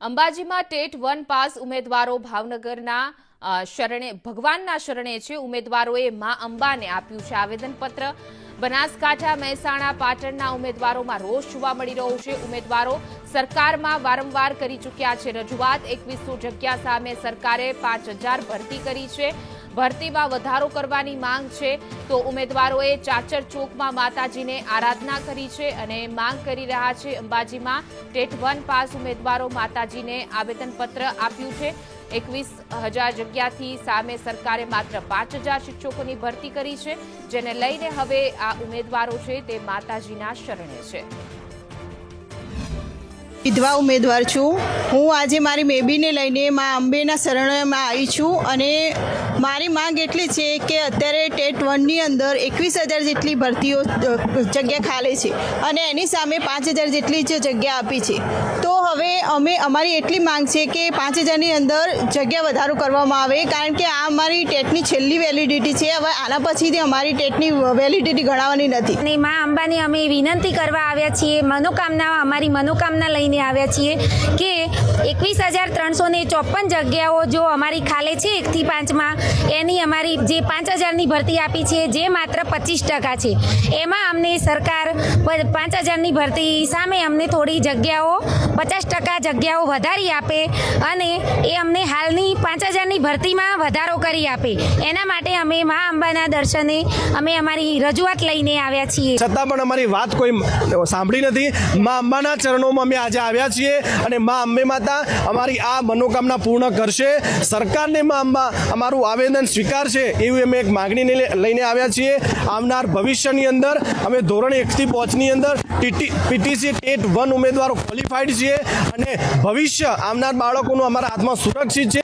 અંબાજીમાં TET one pass ઉમેદવારો ભાવનગરના શરણે, ભગવાનના શરણે છે. ઉમેદવારોએ મા અંબાને આપ્યું છે આવેદનપત્ર. બનાસકાંઠા, મહેસાણા, પાટણના ઉમેદવારોમાં રોષ જોવા મળી રહ્યો છે. ઉમેદવારો સરકારમાં વારંવાર કરી ચૂક્યા છે. રજૂઆત એકવીસો જગ્યા સામે સરકારે પાંચ ભરતી કરી છે. ભરતીમાં વધારો કરવાની માંગ છે, તો ઉમેદવારોએ ચાચર ચોકમાં માતાજીને આરાધના કરી છે અને માંગ કરી રહ્યા છે. અંબાજીમાં ટેટ વન પાસ ઉમેદવારો માતાજીને આવેદનપત્ર આપ્યું છે. એકવીસ હજાર જગ્યાથી સામે સરકારે માત્ર પાંચ હજાર શિક્ષકોની ભરતી કરી છે, જેને લઈને હવે આ ઉમેદવારો છે તે માતાજીના શરણે છે. વિધવા ઉમેદવાર છું. હું આજે મારી બેબીને લઈને મા અંબેના શરણમાં આવી છું અને મારી માંગ એટલી છે કે અત્યારે ટેટ વનની અંદર એકવીસ હજાર જેટલી ભરતીઓ જગ્યા ખાલી છે અને એની સામે પાંચ હજાર જેટલી જ જગ્યા આપી છે. તો હવે અમે અમારી એટલી માંગ છે કે પાંચ હજારની અંદર જગ્યા વધારો કરવામાં આવે, કારણ કે આ અમારી ટેટની છેલ્લી વેલિડિટી છે. હવે આના પછીથી અમારી ટેટની વેલિડિટી ગણાવવાની નથી. અને મા અંબાને અમે વિનંતી કરવા આવ્યા છીએ, મનોકામના, અમારી મનોકામના લઈને આવ્યા છીએ કે એકવીસ હજાર ત્રણસો ને ચોપન જગ્યાઓ જો અમારી ખાલે છે એકથી પાંચમાં, એની અમારી જે પાંચ હજારની ભરતી આપી છે જે માત્ર પચીસ ટકા છે. એમાં અમને સરકાર પાંચ હજારની ભરતી સામે અમને થોડી જગ્યાઓ પચાસ ટકા જગ્યાઓ વધારી આપે અને એ અમને હાલની પાંચ હજારની ભરતીમાં વધારો કરી આપે. એના માટે અમે મા અંબાના દર્શને અમે અમારી રજૂઆત લઈને આવ્યા છીએ. છતાં પણ અમારી વાત કોઈ સાંભળી નથી. મા અંબાના ચરણોમાં અમે આજે આવ્યા છીએ અને મા અંબે માતા અમારી આ મનોકામના પૂર્ણ કરશે. સરકારને મા અંબા અમારું આવેદન સ્વીકારશે એવી અમે એક માગણીને લઈને આવ્યા છીએ. આવનાર ભવિષ્યની અંદર અમે ધોરણ એકથી પહોંચની અંદર પીટીસી ટેટ વન ઉમેદવારો ક્વોલિફાઈડ છીએ અને ભવિષ્ય આવનાર બાળકોનું અમારા હાથમાં સુરક્ષિત છે.